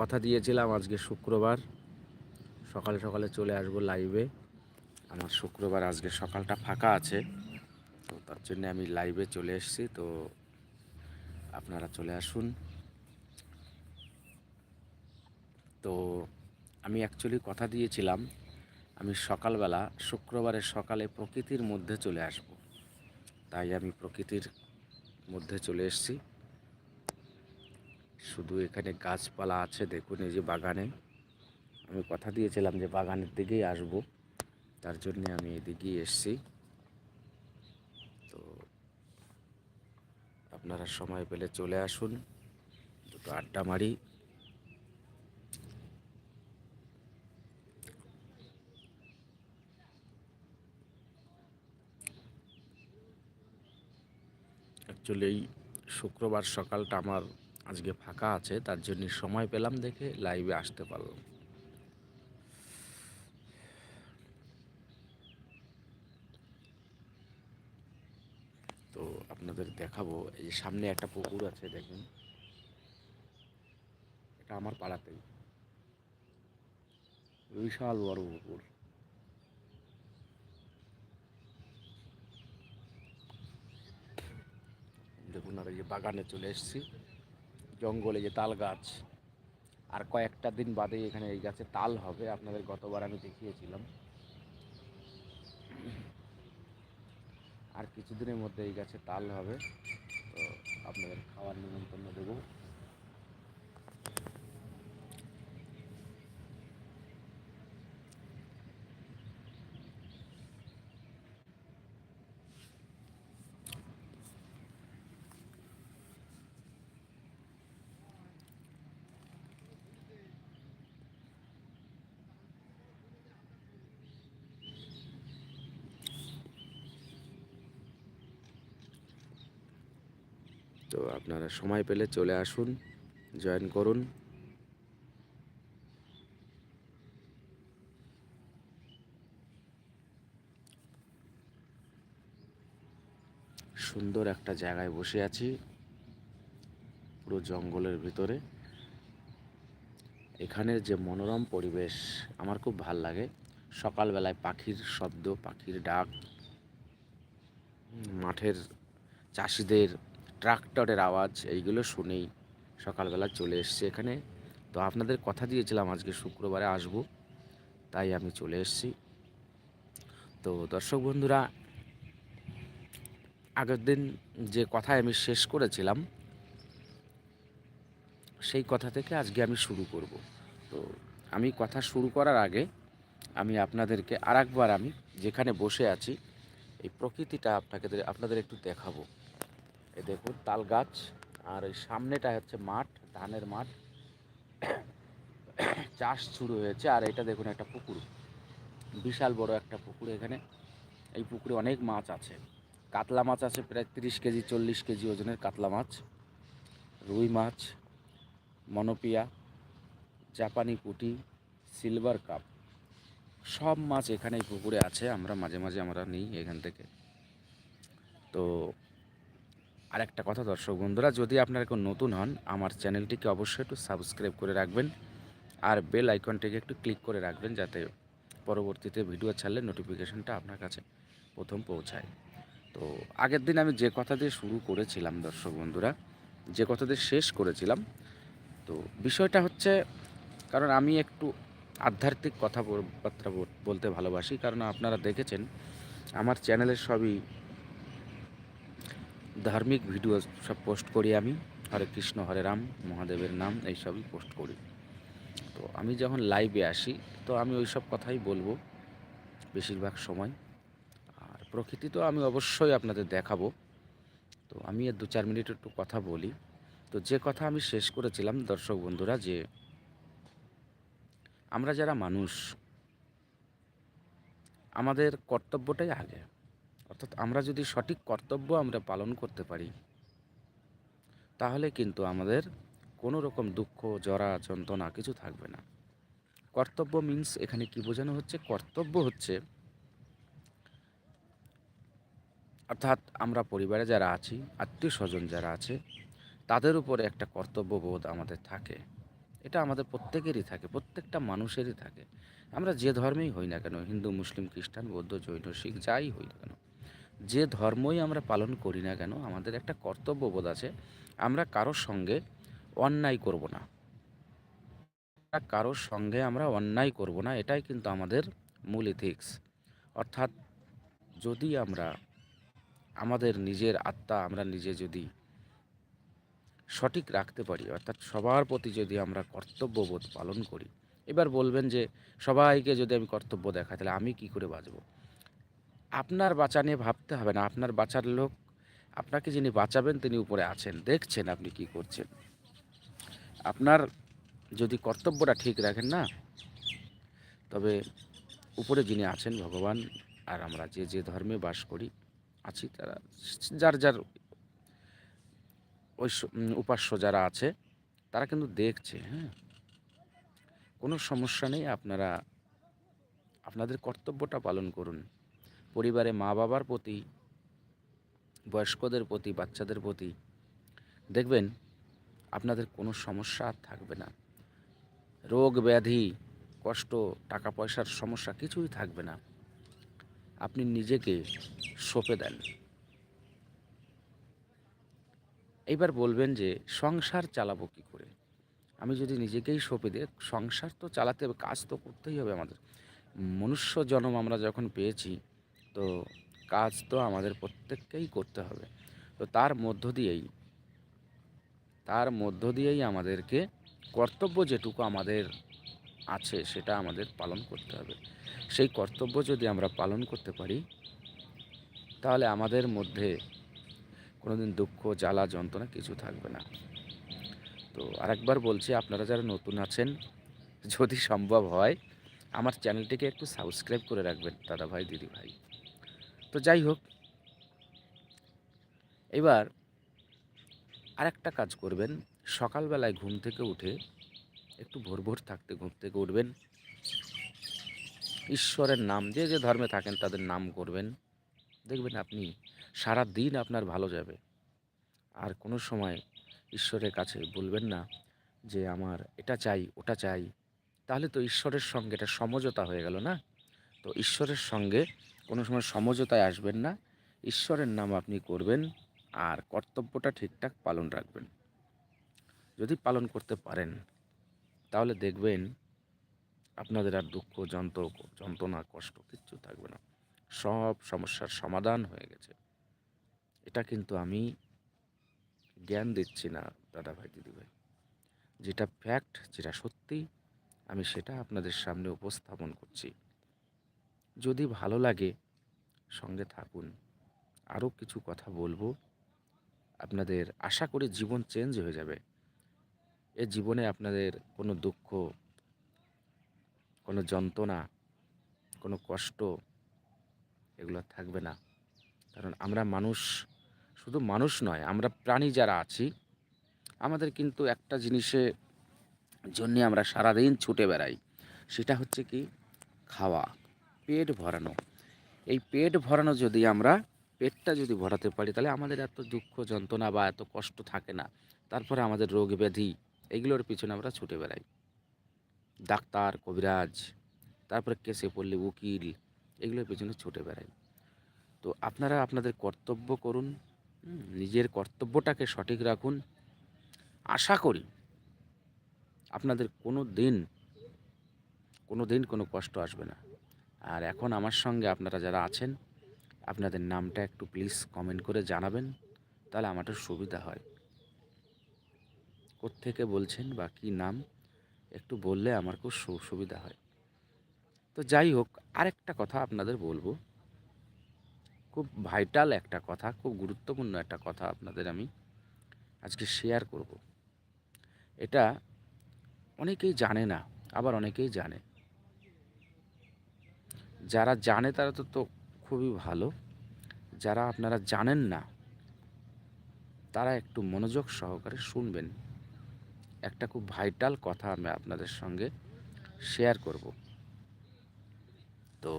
কথা দিয়েছিলাম আজকে শুক্রবার। সকালে সকালে চলে আসব লাইভে আমার শুক্রবার আজকে সকালটা ফাঁকা আছে, তো তার জন্য আমি লাইভে চলে এসেছি, তো আপনারা চলে আসুন। তো আমি অ্যাকচুয়ালি কথা দিয়েছিলাম, আমি সকালবেলা, শুক্রবারের সকালে প্রকৃতির মধ্যে চলে আসব। তাই আমি প্রকৃতির মধ্যে চলে এসেছি। শুধু এখানে গাছপালা আছে, দেখুন এই যে বাগানে। আমি কথা দিয়েছিলাম যে বাগানের দিকেই আসব, তার জন্য আমি এদিকেই এসেছি। তো আপনারা সময় পেলে চলে আসুন, দুটো আড্ডা মারি। অ্যাকচুয়ালি এই শুক্রবার সকালটা আমার আজকে ফাঁকা আছে, তার জন্য সময় পেলাম দেখে লাইভে আসতে পারলাম। তো আপনাদের দেখাবো, এই যে সামনে একটা পুকুর আছে দেখুন। এটা আমার পাড়াতেই বিশাল বড় পুকুর। দেখুন আর এই বাগানে চলে এসেছি। জঙ্গলে যে তাল গাছ, আর কয়েকটা দিন বাদে এখানে এই গাছে তাল হবে, আপনাদের গতবার আমি দেখিয়েছিলাম। আর কিছুদিনের মধ্যে এই গাছে তাল হবে, তো আপনাদের খাওয়ার নিমন্ত্রণ দেবো। তো আপনারা সময় পেলে চলে আসুন, জয়েন করুন। সুন্দর একটা জায়গায় বসে আছি, পুরো জঙ্গলের ভিতরে। এখানের যে মনোরম পরিবেশ আমার খুব ভালো লাগে। সকালবেলায় পাখির শব্দ, পাখির ডাক, মাঠের চাষিদের ট্রাক্টরের আওয়াজ, এইগুলো শুনেই সকালবেলা চলে এসেছি এখানে। তো আপনাদের কথা দিয়েছিলাম আজকে শুক্রবারে আসব, তাই আমি চলে এসেছি। তো দর্শক বন্ধুরা, আগের দিন যে কথায় আমি শেষ করেছিলাম, সেই কথা থেকে আজকে আমি শুরু করব। তো আমি কথা শুরু করার আগে আমি আপনাদেরকে আরেকবার আমি যেখানে বসে আছি, এই প্রকৃতিটা আপনাকে, আপনাদের একটু দেখাবো। এই দেখুন, তাল গাছ, আর এই সামনেটা হচ্ছে মাঠ, ধানের মাঠ। চাষ শুরু হয়েছে, আর এটা দেখুন একটা পুকুর। বিশাল বড় একটা পুকুর এখানে। এই পুকুরে অনেক মাছ আছে। কাতলা মাছ আছে প্রায় তিরিশ কেজি, চল্লিশ কেজি ওজনের কাতলা মাছ। রুই মাছ, মনোপিয়া, জাপানি পুঁটি, সিলভার কাপ। সব মাছ এখানে পুকুরে আছে। আমরা মাঝে মাঝে আমরা নিই এখান থেকে। তো আর একটা কথা দর্শক বন্ধুরা, যদি আপনারা কেউ নতুন হন, আমার চ্যানেলটিকে অবশ্যই একটু সাবস্ক্রাইব করে রাখবেন আর বেল আইকনটিকে একটু ক্লিক করে রাখবেন যাতে পরবর্তীতে ভিডিও ছাড়লে নোটিফিকেশনটা আপনার কাছে প্রথম পৌঁছায়। তো আগের দিন আমি যে কথা দিয়ে শুরু করেছিলাম দর্শক বন্ধুরা, যে কথা দিয়ে শেষ করেছিলাম, তো বিষয়টা হচ্ছে, কারণ আমি একটু আধ্যাত্মিক কথাবার্তা বল- বলতে ভালোবাসি, কারণ আপনারা দেখেছেন, আমার চ্যানেলের সবই ধার্মিক ভিডিও সব পোস্ট করি আমি। হরে কৃষ্ণ, হরে রাম, মহাদেবের নাম এইসবই পোস্ট করি। তো আমি যখন লাইভে আসি, তো আমি ওই সব কথাই বলব বেশিরভাগ সময়। আর প্রকৃতি তো আমি অবশ্যই আপনাদের দেখাবো। তো আমি দু চার মিনিট একটু কথা বলি। তো যে কথা আমি শেষ করেছিলাম, দর্শক বন্ধুরা, যে আমরা যারা মানুষ, আমাদের কর্তব্যটাই আগে। অর্থাৎ আমরা যদি সঠিক কর্তব্য আমরা পালন করতে পারি, তাহলে কিন্তু আমাদের কোনো রকম দুঃখ, জরা, যন্ত্রণা কিছু থাকবে না। কর্তব্য মিন্স এখানে কি বোঝানো হচ্ছে? কর্তব্য হচ্ছে অর্থাৎ আমরা পরিবারে যারা আছি আত্মীয় স্বজন যারা আছে, তাদের উপরে একটা কর্তব্যবোধ আমাদের থাকে। এটা আমাদের প্রত্যেকেরই থাকে, প্রত্যেকটা মানুষেরই থাকে। আমরা যে ধর্মেই হই না কেন, হিন্দু, মুসলিম, খ্রিস্টান, বৌদ্ধ, জৈন, শিখ, যাই হই না কেন যে ধর্মই আমরা পালন করি না কেন, আমাদের একটা কর্তব্যবোধ আছে, আমরা কারোর সঙ্গে অন্যায় করব না। কারোর সঙ্গে আমরা অন্যায় করব না, এটাই কিন্তু আমাদের মূল ইথিক্স অর্থাৎ যদি আমরা আমাদের নিজের আত্মা আমরা নিজে যদি সঠিক রাখতে পারি, অর্থাৎ সবার প্রতি যদি আমরা কর্তব্যবোধ পালন করি, এবার বলবেন যে সবাইকে যদি আমি কর্তব্য দেখাই, তাহলে আমি কি করে বাঁচব? আপনার বাঁচা নিয়ে ভাবতে হবে না। আপনার বাঁচার লোক, আপনাকে যিনি বাঁচাবেন তিনি উপরে আছেন। দেখছেন আপনি কি করছেন। আপনার যদি কর্তব্যটা ঠিক রাখেন না, তবে উপরে যিনি আছেন ভগবান আর আমরা যে যে ধর্মে বাস করি, আছি তারা। যার যার ওই উপাস্য যারা আছে, তারা কিন্তু দেখছে হ্যাঁ। কোনো সমস্যা নেই, আপনারা, আপনাদের কর্তব্যটা পালন করুন। পরিবারে মা বাবার প্রতি, বয়স্কদের প্রতি, বাচ্চাদের প্রতি, দেখবেন আপনাদের কোনো সমস্যা আর থাকবে না। রোগ, ব্যাধি, কষ্ট, টাকা পয়সার সমস্যা কিছুই থাকবে না। আপনি নিজেকে সঁপে দেন। এইবার বলবেন যে, সংসার চালাবো কী করে? আমি যদি নিজেকেই সঁপে দিই, সংসার তো চালাতে হবে, কাজ তো করতেই হবে আমাদের। মনুষ্য জন্ম আমরা যখন পেয়েছি তো কাজ তো আমাদের প্রত্যেককেই করতে হবে। তো তার মধ্য দিয়েই, তার মধ্য দিয়েই আমাদেরকে কর্তব্য যেটুকু আমাদের আছে সেটা আমাদের পালন করতে হবে। সেই কর্তব্য যদি আমরা পালন করতে পারি, তাহলে আমাদের মধ্যে কোনোদিন দুঃখ, জ্বালা, যন্ত্রণা কিছু থাকবে না। তো আরেকবার বলছি, আপনারা যারা নতুন আছেন, যদি সম্ভব হয়, আমার চ্যানেলটিকে একটু সাবস্ক্রাইব করে রাখবেন দাদা ভাই দিদি ভাই তো যাই হোক, এবার আরেকটা কাজ করবেন। সকালবেলায় ঘুম থেকে উঠে একটু ভোর ভোর থাকতে, ঘুম থেকে উঠবেন। ঈশ্বরের নাম যে যে ধর্মে থাকেন, তাদের নাম করবেন। দেখবেন আপনি সারা দিন আপনার ভালো যাবে। আর কোনো সময় ঈশ্বরের কাছে বলবেন না যে, আমার এটা চাই, ওটা চাই। তাহলে তো ঈশ্বরের সঙ্গে এটা সমঝোতা হয়ে গেল না? তো ঈশ্বরের সঙ্গে কোনো সময় সমঝোতায় আসবেন না। ঈশ্বরের নাম আপনি করবেন আর কর্তব্যটা ঠিকঠাক পালন রাখবেন। যদি পালন করতে পারেন, তাহলে দেখবেন আপনাদের আর দুঃখ, যন্ত্র, যন্ত্রণা, কষ্ট কিচ্ছু থাকবে না। সব সমস্যার সমাধান হয়ে গেছে। এটা কিন্তু আমি জ্ঞান দিচ্ছি না, দাদা ভাই, দিদি ভাই। যেটা ফ্যাক্ট যেটা সত্যি, আমি সেটা আপনাদের সামনে উপস্থাপন করছি। যদি ভালো লাগে, সঙ্গে থাকুন। আরও কিছু কথা বলব। আপনাদের আশা করি জীবন চেঞ্জ হয়ে যাবে। এ জীবনে আপনাদের কোনো দুঃখ, কোনো যন্ত্রণা, কোনো কষ্ট, এগুলো থাকবে না। কারণ আমরা মানুষ, শুধু মানুষ নয়, আমরা প্রাণী যারা আছি, আমাদের কিন্তু একটা জিনিসে জন্যে আমরা সারাদিন ছুটে বেড়াই, সেটা হচ্ছে কি? খাওয়া। পেট ভরানো। এই পেট ভরানো যদি আমরা, পেটটা যদি ভরাতে পারি, তাহলে আমাদের এত দুঃখ, যন্ত্রণা বা এত কষ্ট থাকে না। তারপরে আমাদের রোগ ব্যাধি, এগুলোর পিছনে আমরা ছুটে বেড়াই। ডাক্তার, কবিরাজ, তারপরে কেসে পড়লে উকিল, এগুলোর পিছনে ছুটে বেড়াই। তো আপনারা আপনাদের কর্তব্য করুন নিজের কর্তব্যটাকে সঠিক রাখুন। আশা করি আপনাদের কোনো দিন কোনো দিন কোনো কষ্ট আসবে না। আর এখন আমার সঙ্গে আপনারা যারা আছেন, আপনাদের নামটা একটু প্লিজ কমেন্ট করে জানাবেন, তাহলে আমারটা সুবিধা হয়। থেকে বলছেন বা কী নাম, একটু বললে আমার খুব সুবিধা হয়। তো যাই হোক, আরেকটা কথা আপনাদের বলব। খুব ভাইটাল একটা কথা, খুব গুরুত্বপূর্ণ একটা কথা আপনাদের আমি আজকে শেয়ার করব। এটা অনেকেই জানে না, আবার অনেকেই জানে। যারা জানে তারা তো তো খুবই ভালো। যারা আপনারা জানেন না, তারা একটু মনোযোগ সহকারে শুনবেন। একটা খুব ভাইটাল কথা আমি আপনাদের সঙ্গে শেয়ার করব। তো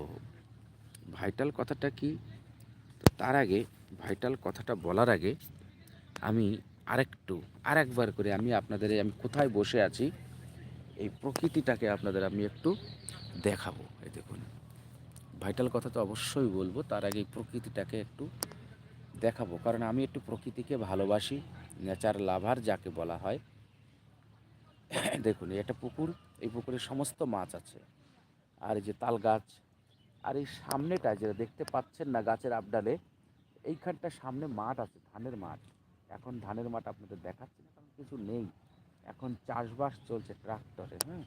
ভাইটাল কথাটা কি? তো তার আগে ভাইটাল কথাটা বলার আগে আমি আরেকটু, আরেকবার করে আমি আপনাদের, আমি কোথায় বসে আছি, এই প্রকৃতিটাকে আপনাদের আমি একটু দেখাবো। এই দেখুন। ভাইটাল কথা তো অবশ্যই বলব, তার আগে প্রকৃতিটাকে একটু দেখাবো। কারণ আমি একটু প্রকৃতিকে ভালোবাসি নেচার লাভার যাকে বলা হয়। দেখুন একটা পুকুর, এই পুকুরে সমস্ত মাছ আছে। আর এই যে তাল গাছ, আর এই সামনেটা যেটা দেখতে পাচ্ছেন না গাছের আপডালে, এইখানটা সামনে মাঠ আছে, ধানের মাঠ। এখন ধানের মাঠ আপনাদের দেখাচ্ছি না, কারণ কিছু নেই। এখন চাষবাস চলছে ট্রাক্টরে হ্যাঁ।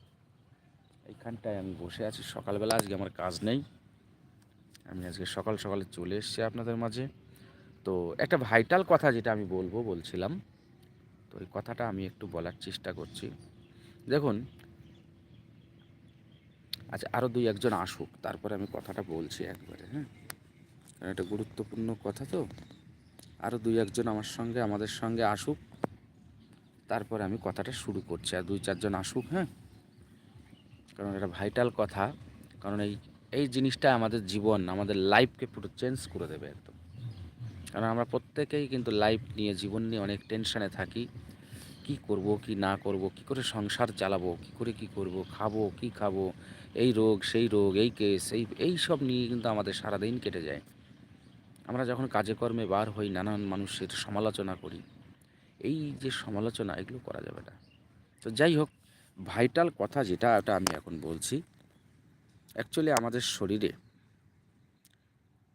এইখানটায় আমি বসে আছি, সকালবেলা আজকে আমার কাজ নেই। আমি আজকে সকাল সকালে চলে এসেছি আপনাদের মাঝে। তো একটা ভাইটাল কথা যেটা আমি বলব বলছিলাম, তো এই কথাটা আমি একটু বলার চেষ্টা করছি। দেখুন আচ্ছা আরও দুই একজন আসুক, তারপরে আমি কথাটা বলছি একবারে হ্যাঁ? কারণ এটা গুরুত্বপূর্ণ কথা তো। আরও দুই একজন আমার সঙ্গে, আমাদের সঙ্গে আসুক, তারপরে আমি কথাটা শুরু করছি। আর দুই চারজন আসুক হ্যাঁ? কারণ এটা ভাইটাল কথা। কারণ এই এই জিনিসটা আমাদের জীবন, আমাদের লাইফকে পুরো চেঞ্জ করে দেবে একদম। কারণ আমরা প্রত্যেকেই কিন্তু লাইফ নিয়ে, জীবন নিয়ে অনেক টেনশানে থাকি। কি করব, কি না করব, কি করে সংসার চালাবো, কি করে কি করব, খাব, কি খাব, এই রোগ, সেই রোগ, এই কেস এই এই সব নিয়ে কিন্তু আমাদের সারাদিন কেটে যায়। আমরা যখন কাজে কর্মে বার হই, নানান মানুষের সমালোচনা করি। এই যে সমালোচনা, এগুলো করা যাবে না। তো যাই হোক ভাইটাল কথা যেটা এটা আমি এখন বলছি। অ্যাকচুয়ালি আমাদের শরীরে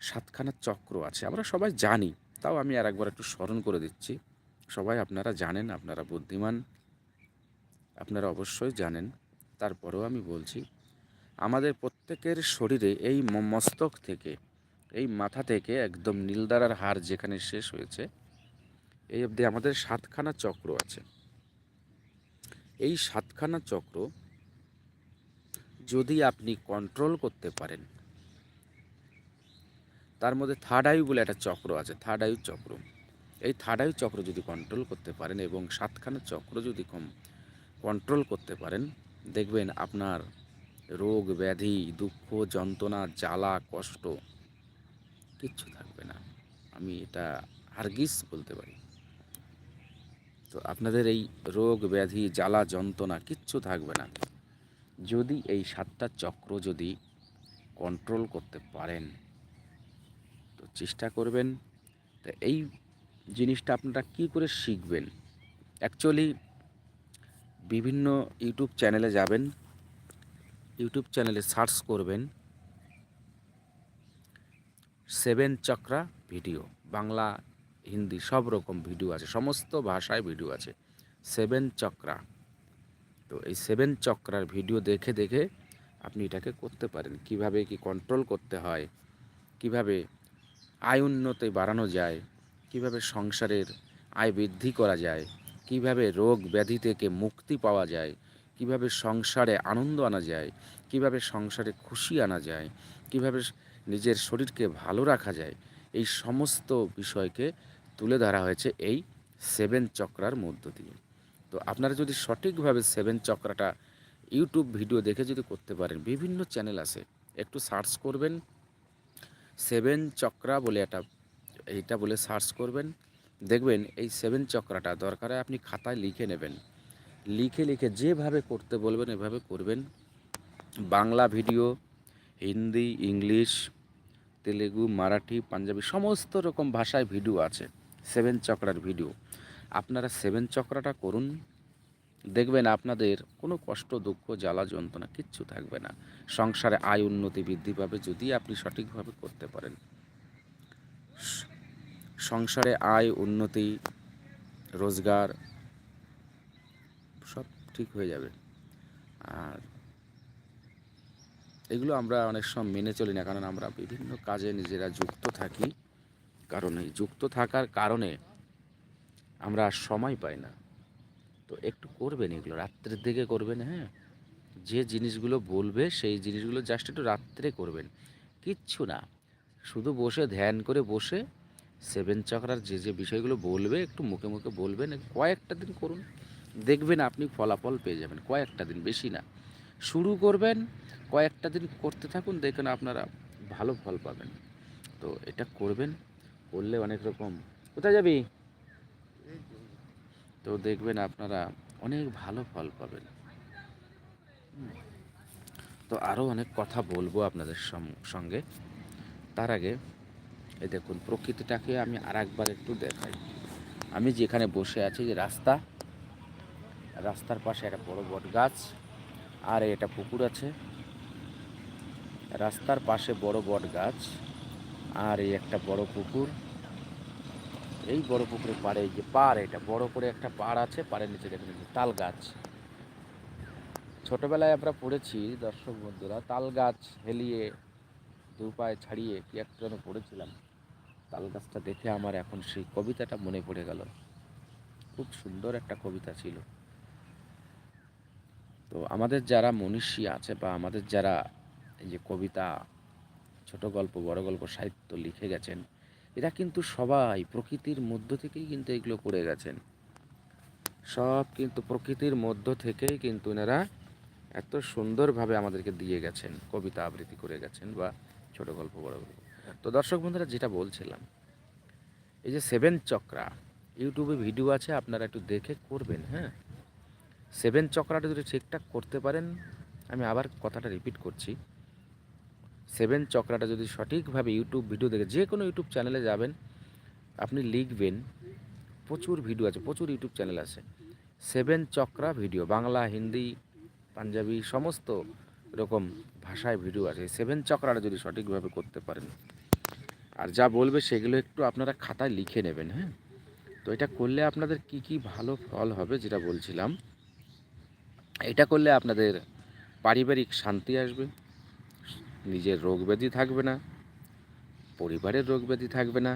সাতখানা চক্র আছে। আমরা সবাই জানি, তাও আমি আর একবার একটু স্মরণ করে দিচ্ছি। সবাই আপনারা জানেন, আপনারা বুদ্ধিমান, আপনারা অবশ্যই জানেন। তারপরেও আমি বলছি, আমাদের প্রত্যেকের শরীরে এই মস্তক থেকে, এই মাথা থেকে একদম নীলদারার হার যেখানে শেষ হয়েছে, এই অবধি আমাদের সাতখানা চক্র আছে। এই সাতখানা চক্র যদি আপনি কন্ট্রোল করতে পারেন। তার মধ্যে থার্ড আয়ু বলে একটা চক্র আছে থার্ড আয়ু চক্র। এই থার্ড আয়ু চক্র যদি কন্ট্রোল করতে পারেন এবং সাতখানা চক্র যদি কম কন্ট্রোল করতে পারেন, দেখবেন আপনার রোগ, ব্যাধি, দুঃখ, যন্ত্রণা, জ্বালা, কষ্ট কিচ্ছু থাকবে না। আমি এটা হার্গিস বলতে পারি। তো আপনাদের এই রোগ, ব্যাধি, জ্বালা, যন্ত্রণা কিচ্ছু থাকবে না। যদি এই সাতটা চক্র যদি কন্ট্রোল করতে পারেন, তো চেষ্টা করবেন, তো এই জিনিসটা আপনারা কী করে শিখবেন? অ্যাকচুয়ালি বিভিন্ন ইউটিউব চ্যানেলে যাবেন ইউটিউব চ্যানেলে সার্চ করবেন সেভেন চক্রা ভিডিও বাংলা, হিন্দি সব রকম ভিডিও আছে, সমস্ত ভাষায় ভিডিও আছে সেভেন চক্রা তো এই সেভেন চক্রার ভিডিও দেখে দেখে আপনি এটাকে করতে পারেন। কীভাবে কি কন্ট্রোল করতে হয়? কীভাবে আয় উন্নতি বাড়ানো যায়? কীভাবে সংসারের আয় বৃদ্ধি করা যায়? কীভাবে রোগ ব্যাধি থেকে মুক্তি পাওয়া যায়? কীভাবে সংসারে আনন্দ আনা যায়? কীভাবে সংসারে খুশি আনা যায়? কীভাবে নিজের শরীরকে ভালো রাখা যায়? এই সমস্ত বিষয়কে তুলে ধরা হয়েছে এই সেভেন চক্রার মধ্য দিয়ে। তো আপনারা যদি সঠিকভাবে সেভেন চক্রাটা ইউটিউব ভিডিও দেখে যদি করতে পারেন, বিভিন্ন চ্যানেল আছে, একটু সার্চ করবেন, সেভেন চক্রা বলে একটা, এইটা বলে সার্চ করবেন, দেখবেন এই সেভেন চক্রাটা দরকার আপনি খাতায় লিখে নেবেন। লিখে লিখে যেভাবে করতে বলবেন, এভাবে করবেন। বাংলা ভিডিও, হিন্দি, ইংলিশ, তেলেগু, মারাঠি, পাঞ্জাবি, সমস্ত রকম ভাষায় ভিডিও আছে, সেভেন চক্রার ভিডিও। আপনারা সেভেন চক্রাটা করুন। দেখবেন আপনাদের কোনো কষ্ট, দুঃখ, জ্বালা, যন্ত্রণা কিচ্ছু থাকবে না। সংসারে আয় উন্নতি বৃদ্ধি পাবে যদি আপনি সঠিকভাবে করতে পারেন। সংসারে আয়, উন্নতি, রোজগার সব ঠিক হয়ে যাবে। আর এগুলো আমরা অনেক সময় মেনে চলি না, কারণ আমরা বিভিন্ন কাজে নিজেরা যুক্ত থাকি। কারণ যুক্ত থাকার কারণে আমরা আর সময় পাই না। তো একটু করবেন এগুলো, রাত্রের দিকে করবেন হ্যাঁ? যে জিনিসগুলো বলবে, সেই জিনিসগুলো জাস্ট একটু রাত্রে করবেন। কিচ্ছু না। শুধু বসে, ধ্যান করে বসে সেভেন চক্রার যে যে বিষয়গুলো বলবে, একটু মুখে মুখে বলবেন, কয়েকটা দিন করুন। দেখবেন আপনি ফলাফল পেয়ে যাবেন, কয়েকটা দিন, বেশি না। শুরু করবেন, কয়েকটা দিন করতে থাকুন দেখবেন আপনারা ভালো ফল পাবেন। তো এটা করবেন, করলে অনেক রকম। কোথায় যাবি? তো দেখবেন আপনারা অনেক ভালো ফল পাবেন। তো আরও অনেক কথা বলব আপনাদের সঙ্গে। তার আগে এই দেখুন, প্রকৃতিটাকে আমি আর একবার একটু দেখাই। আমি যেখানে বসে আছি যে রাস্তা, রাস্তার পাশে একটা বড় বট গাছ আর এটা পুকুর আছে। রাস্তার পাশে বড় বট গাছ আর এই একটা বড় পুকুর। এই বড় পুকুরের পাড়ে যে পাড় এটা, বড় করে একটা পাড় আছে, পাড়ের নিচে দেখুন তাল গাছ। ছোটবেলায় আমরা পড়েছি, দর্শক বন্ধুরা, তাল গাছ হেলিয়ে, দু পায়ে ছাড়িয়ে কি একটা যেন পড়েছিলাম? তাল গাছটা দেখে আমার এখন সেই কবিতাটা মনে পড়ে গেল। খুব সুন্দর একটা কবিতা ছিল। তো আমাদের যারা মনীষী আছে বা আমাদের যারা এই যে কবিতা, ছোট গল্প, বড় গল্প, সাহিত্য লিখে গেছেন এরা কিন্তু সবাই প্রকৃতির মধ্য থেকেই কিন্তু এগুলো করে গেছেন। সব কিন্তু প্রকৃতির মধ্য থেকেই কিন্তু এনারা এত সুন্দরভাবে আমাদেরকে দিয়ে গেছেন, কবিতা আবৃত্তি করে গেছেন বা ছোট গল্প বড় গল্প। তো দর্শক বন্ধুরা, যেটা বলছিলাম, এই যে সেভেন চক্রা, ইউটিউবে ভিডিও আছে, আপনারা একটু দেখে করবেন হ্যাঁ? সেভেন চক্রাটা যদি ঠিকঠাক করতে পারেন, আমি আবার কথাটা রিপিট করছি। সেভেন চক্রাটা যদি সঠিকভাবে ইউটিউব ভিডিও দেখে যে কোনো ইউটিউব চ্যানেলে যাবেন, আপনি লিখবেন, প্রচুর ভিডিও আছে, প্রচুর ইউটিউব চ্যানেল আছে। সেভেন চক্রা ভিডিও, বাংলা, হিন্দি, পাঞ্জাবি, সমস্ত রকম ভাষায় ভিডিও আছে। সেভেন চক্রাটা যদি সঠিকভাবে করতে পারেন, আর যা বলবে সেগুলো একটু আপনারা খাতায় লিখে নেবেন হ্যাঁ? তো এটা করলে আপনাদের কি কি ভালো ফল হবে যেটা বলছিলাম, এটা করলে আপনাদের পারিবারিক শান্তি আসবে। নিজের রোগ ব্যাধি থাকবে না, পরিবারের রোগ ব্যাধি থাকবে না।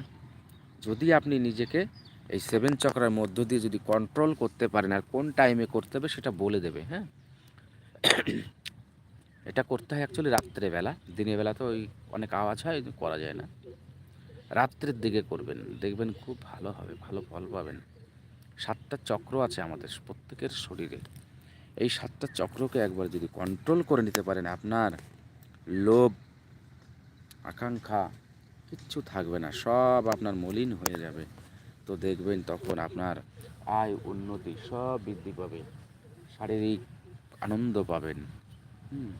যদি আপনি নিজেকে এই সেভেন চক্রের মধ্য দিয়ে যদি কন্ট্রোল করতে পারেন আর কোন টাইমে করতে হবে সেটা বলে দেবে হ্যাঁ? এটা করতে হয় অ্যাকচুয়ালি রাত্রেবেলা দিনের বেলা তো ওই অনেক আওয়াজ হয় করা যায় না। রাত্রের দিকে করবেন, দেখবেন খুব ভালো হবে, ভালো ফল পাবেন। সাতটা চক্র আছে আমাদের, প্রত্যেকের শরীরে। এই সাতটা চক্রকে একবার যদি কন্ট্রোল করে নিতে পারেন আপনার লোভ, আকাঙ্ক্ষা, কিচ্ছু থাকবে না, সব আপনার মলিন হয়ে যাবে। তো দেখবেন তখন আপনার আয়, উন্নতি সব বৃদ্ধি পাবে, শারীরিক আনন্দ পাবেন। হুম,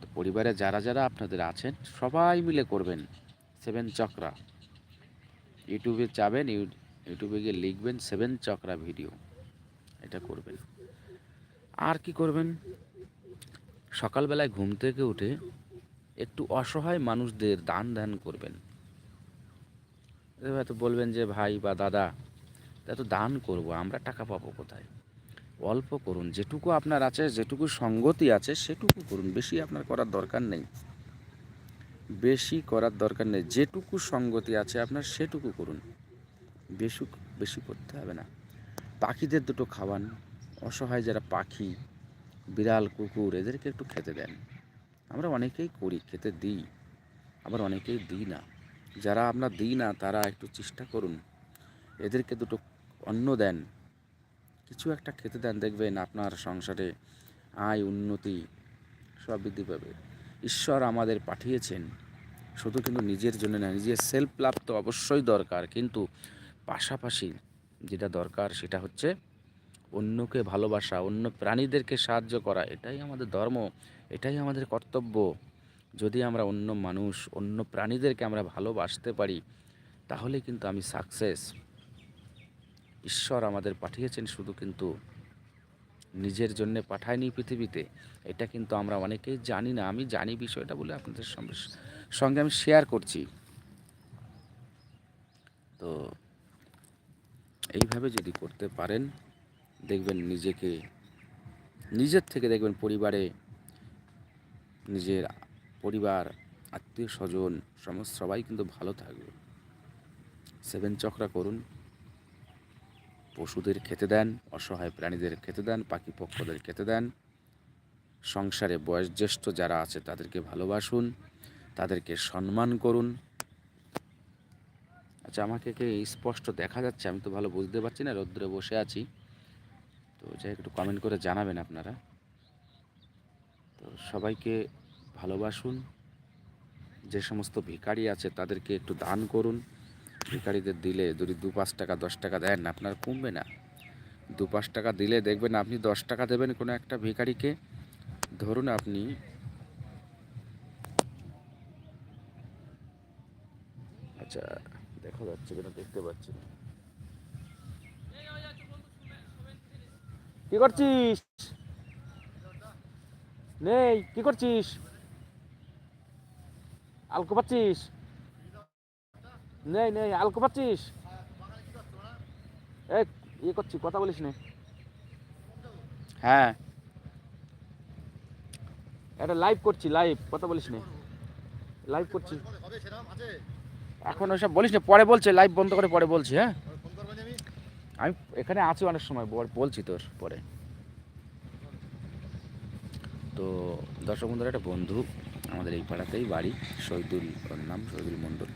তো পরিবারে যারা যারা আপনাদের আছেন, সবাই মিলে করবেন সেভেন চক্রা। ইউটিউবে যাবেন ইউটিউবে গিয়ে লিখবেন সেভেন চক্রা ভিডিও। এটা করবেন। আর কি করবেন? সকালবেলায় ঘুম থেকে উঠে একটু অসহায় মানুষদের দান দান করবেন। হয়তো বলবেন যে, ভাই বা দাদা তা তো দান করব, আমরা টাকা পাবো কোথায়? অল্প করুন, যেটুকু আপনার আছে, যেটুকু সঙ্গতি আছে, সেটুকু করুন, বেশি আপনার করার দরকার নেই। বেশি করার দরকার নেই, যেটুকু সঙ্গতি আছে আপনার, সেটুকু করুন। বেশি বেশি করতে হবে না। পাখিদের দুটো খাওয়ান, অসহায় যারা পাখি, বিড়াল, কুকুর, এদেরকে একটু খেতে দেন। আমরা অনেকেই করি, খেতে দিই। আবার অনেকেই দিই না। যারা আমরা দিই না, তারা একটু চেষ্টা করুন। এদেরকে দুটো অন্ন দেন। কিছু একটা খেতে দেন, দেখবেন আপনার সংসারে আয়, উন্নতি সব বৃদ্ধি পাবে। ঈশ্বর আমাদের পাঠিয়েছেন। শুধু কিন্তু নিজের জন্য না, নিজের সেলফ লাভ তো অবশ্যই দরকার। কিন্তু পাশাপাশি যেটা দরকার, সেটা হচ্ছে অন্যকে ভালোবাসা, অন্য প্রাণীদেরকে সাহায্য করা, এটাই আমাদের ধর্ম, এটাই আমাদের কর্তব্য। যদি আমরা অন্য মানুষ, অন্য প্রাণীদেরকে আমরা ভালোবাসতে পারি, তাহলে কিন্তু আমি সাকসেস ঈশ্বর আমাদের পাঠিয়েছেন শুধু কিন্তু নিজের জন্য পাঠায়নি পৃথিবীতে। এটা কিন্তু আমরা অনেকেই জানি না, আমি জানি বিষয়টা বলে আপনাদের সঙ্গে সঙ্গে আমি শেয়ার করছি। তো, এইভাবে যদি করতে পারেন দেখবেন নিজেকে, নিজের থেকে দেখবেন পরিবারে নিজের পরিবার, আত্মীয় স্বজন সমস্ত সবাই কিন্তু ভালো থাকবে। সেভেন চক্রা করুন, পশুদের খেতে দেন, অসহায় প্রাণীদের খেতে দেন পাখি পক্ষদের খেতে দেন, সংসারে বয়োজ্যেষ্ঠ যারা আছে তাদেরকে ভালোবাসুন, তাদেরকে সম্মান করুন। আচ্ছা আমাকে কে স্পষ্ট দেখা যাচ্ছে? আমি তো ভালো বুঝতে পারছি না, রৌদ্রে বসে আছি। তো যাই একটু কমেন্ট করে জানাবেন আপনারা। তো সবাইকে ভালোবাসুন। যে সমস্ত ভিকারি আছে, তাদেরকে একটু দান করুন। ভিকারিদের দিলে যদি দু পাঁচ টাকা, দশ টাকা দেন, আপনার কমবে না। দু পাঁচ টাকা দিলে দেখবেন আপনি দশ টাকা দেবেন কোনো একটা ভিকারিকে ধরুন আপনি আচ্ছা দেখা যাচ্ছে কিনা, দেখতে পাচ্ছি না। কি করছিস? নেই কি করছিস? আলকো পাচ্ছিস? নেই নেই আলকো পাচ্ছিস? এই ইয়ে করছি কথা বলিস নে। হ্যাঁ। এটা লাইভ করছি লাইভ কথা বলিস নে। লাইভ করছি। এখন ওসব বলিস না পরে বলছে লাইভ বন্ধ করে পরে বলছি হ্যাঁ? আমি এখানে আছি অনেক সময় বল- বলছি তোর পরে। তো দর্শক বন্ধুরা, একটা বন্ধু আমাদের এই পাড়াতেই বাড়ি, শহীদুল, ওর নাম শহীদুল মণ্ডল।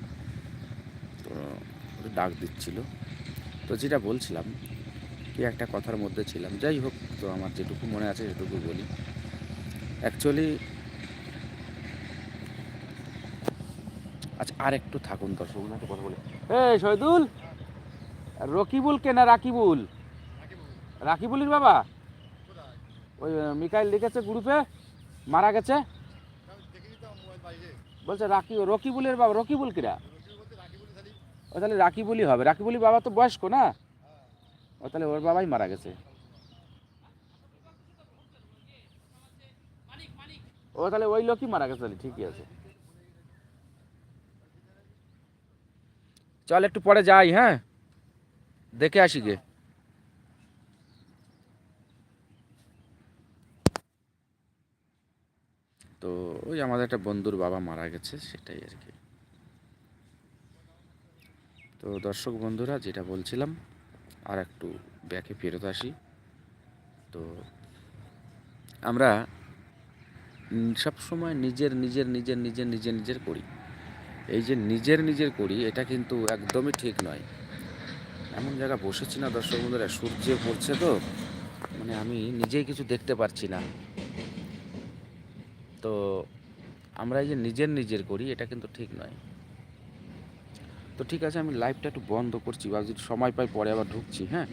তো ডাক দিচ্ছিল। তো যেটা বলছিলাম, কি একটা কথার মধ্যে ছিলাম। যাই হোক, তো আমার যেটুকু মনে আছে সেটুকু বলি। অ্যাকচুয়ালি আচ্ছা আর একটু থাকুন দর্শক কথা বলি। এই শহীদুল! রকিবুল কে না রাকিবুল? রাকিবুলির বাবা? ওই মিকাইল লিখেছে গ্রুপে? মারা গেছে? বলছে রাকি, রকিবুলের বাবা, রকিবুল কিরা? ও তাহলে রাকিবুলি হবে। রাকিবুলি বাবা তো বয়স্ক না? ও তাহলে ওর বাবাই মারা গেছে। ও তাহলে ওই লোকই মারা গেছে তাহলে, ঠিকই আছে। চল একটু পরে যাই হ্যাঁ? দেখে আসি গে। তো ওই আমাদের একটা বন্ধুর বাবা মারা গেছে, সেটাই আর কি। তো দর্শক বন্ধুরা, যেটা বলছিলাম, আর একটু ব্যাকে ফেরত আসি। তো আমরা সব সময় নিজের নিজের নিজের নিজের নিজের নিজের করি। এই যে নিজের নিজের করি, এটা কিন্তু একদমই ঠিক নয়। এমন জায়গা বসেছি না, দর্শক বন্ধুরা, সূর্য পড়ছে তো মানে আমি নিজেই কিছু দেখতে পারছি না। তো আমরা এই যে নিজের নিজের করি, এটা কিন্তু ঠিক নয়। তো ঠিক আছে, আমি লাইভটা একটু বন্ধ করছি, বা যদি সময় পাই পরে আবার ঢুকছি হ্যাঁ?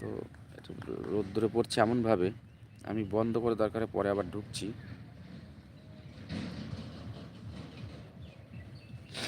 তো একটু রোদ্দুরে পড়ছে এমনভাবে, আমি বন্ধ করে দরকারে পরে আবার ঢুকছি।